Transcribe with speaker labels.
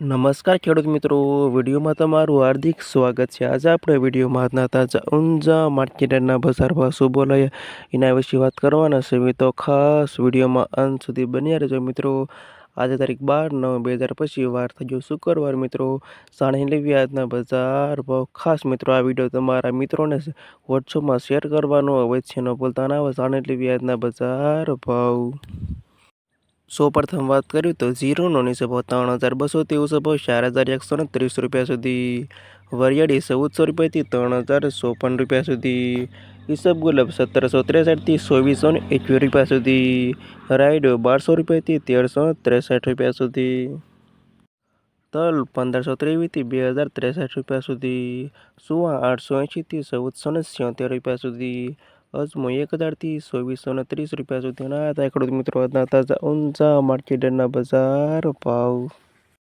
Speaker 1: નમસ્કાર ખેડૂત મિત્રો, વિડીયોમાં તમારું હાર્દિક સ્વાગત છે. આજે આપણે વિડીયોમાં તાજા ઊંઝા માર્કેટના બજાર ભાવ શું બોલાયા એના વિશે વાત કરવાના છે. મિત્રો, ખાસ વિડીયોમાં અંત સુધી બન્યા રહેજો. મિત્રો, આજે તારીખ બાર નવ બે હજાર પછી વાર થઈ ગયો શુક્રવાર. મિત્રો, સાણી લેવી આજના બજાર ભાવ. ખાસ મિત્રો, આ વીડિયો તમારા મિત્રોને વોટ્સઅપમાં શેર કરવાનો. અવશ્ય ન ભૂલતા ના આવે સાણી લેવી આજના બજાર ભાવ. સૌ પ્રથમ વાત કરીએ તો ઝીરોનો નીચે ભાવ ત્રણ હજાર બસો ત્રેવીસો સભો ચાર હજાર એકસો ને ત્રીસ રૂપિયા સુધી વરિયાળી ચૌદસો રૂપિયાથી ત્રણ હજાર ચોપન રૂપિયા સુધી, ઈસબ ગુલાબ સત્તરસો ત્રેસઠથી ચોવીસો ને એકવીસ રૂપિયા સુધી, રાયડો બારસો રૂપિયાથી તેરસો ત્રેસઠ રૂપિયા સુધી, તલ પંદરસો ત્રેવીસથી બે હજાર ત્રેસઠ રૂપિયા સુધી, સુવા આઠસો એંશીથી ચૌદસો ને રૂપિયા સુધી અજમો એક હજારથી ચોવીસો ને ત્રીસ રૂપિયા સુધીના હતા ખેડૂત મિત્રો, આજના તાજા ઊંઝા માર્કેટના બજાર ભાવ.